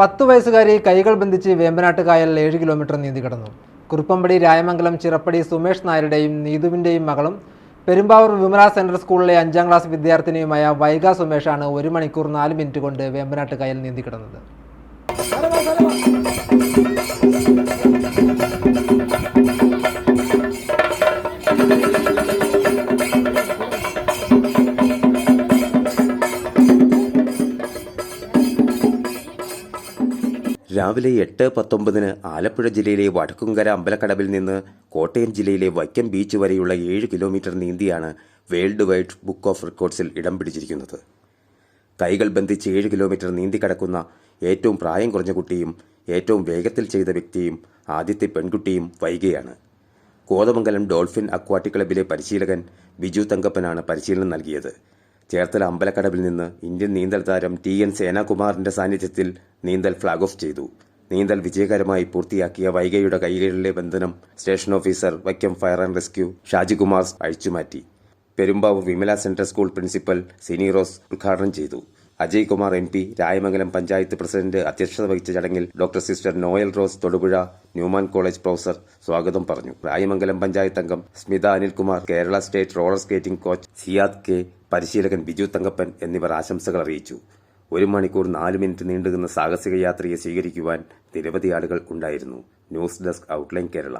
പത്തു വയസ്സുകാരി കൈകൾ ബന്ധിച്ച് വേമ്പനാട്ട് കായൽ ഏഴ് കിലോമീറ്റർ നീന്തി കടന്നു. കുറുപ്പമ്പടി രായമംഗലം ചിറപ്പടി സുമേഷ് നായരുടെയും നീതുവിന്റെയും മകളും പെരുമ്പാവൂർ വിമല സെൻട്രൽ സ്കൂളിലെ അഞ്ചാം ക്ലാസ് വിദ്യാർത്ഥിനിയുമായ വൈഗ സുമേഷാണ് ഒരു മണിക്കൂർ നാല് മിനിറ്റ് കൊണ്ട് വേമ്പനാട്ട് കായൽ നീന്തി കിടന്നത്. രാവിലെ എട്ട് പത്തൊമ്പതിന് ആലപ്പുഴ ജില്ലയിലെ വടക്കുംകര അമ്പലക്കടവിൽ നിന്ന് കോട്ടയം ജില്ലയിലെ വൈക്കം ബീച്ച് വരെയുള്ള ഏഴ് കിലോമീറ്റർ നീന്തിയാണ് വേൾഡ് വൈഡ് ബുക്ക് ഓഫ് റെക്കോർഡ്സിൽ ഇടം പിടിച്ചിരിക്കുന്നത്. കൈകൾ ബന്ധിച്ച് ഏഴ് കിലോമീറ്റർ നീന്തി കടക്കുന്ന ഏറ്റവും പ്രായം കുറഞ്ഞ കുട്ടിയും ഏറ്റവും വേഗത്തിൽ ചെയ്ത വ്യക്തിയും ആദ്യത്തെ പെൺകുട്ടിയും വൈകിയാണ്. കോതമംഗലം ഡോൾഫിൻ അക്വാട്ടിക് ക്ലബിലെ പരിശീലകൻ ബിജു തങ്കപ്പനാണ് പരിശീലനം നൽകിയത്. ചേർത്തല അമ്പലക്കടവിൽ നിന്ന് ഇന്ത്യൻ നീന്തൽ താരം ടി എൻ സേനാകുമാറിന്റെ സാന്നിധ്യത്തിൽ നീന്തൽ ഫ്ളാഗ് ഓഫ് ചെയ്തു. നീന്തൽ വിജയകരമായി പൂർത്തിയാക്കിയ വൈഗയുടെ കൈകളിലെ ബന്ധനം station officer Vaikom fire and rescue Shajikumar അഴിച്ചുമാറ്റി. Perumbavoor Vimala central school principal Sini Rose ഉദ്ഘാടനം ചെയ്തു. Ajay Kumar M P Rayamangalam panchayat president അധ്യക്ഷത വഹിച്ച ചടങ്ങിൽ doctor sister Noel Rose Thodupuzha Newman college professor സ്വാഗതം പറഞ്ഞു. രായമംഗലം പഞ്ചായത്ത് അംഗം Smitha Anilkumar Kerala state roller skating coach Siyad K പരിശീലകൻ ബിജു തങ്കപ്പൻ എന്നിവർ ആശംസകൾ അറിയിച്ചു. ഒരു മണിക്കൂർ നാല് മിനിറ്റ് നീണ്ടുനിന്ന സാഹസിക യാത്രയെ സ്വീകരിക്കുവാൻ നിരവധി ആളുകൾ ഉണ്ടായിരുന്നു. News desk outline Kerala.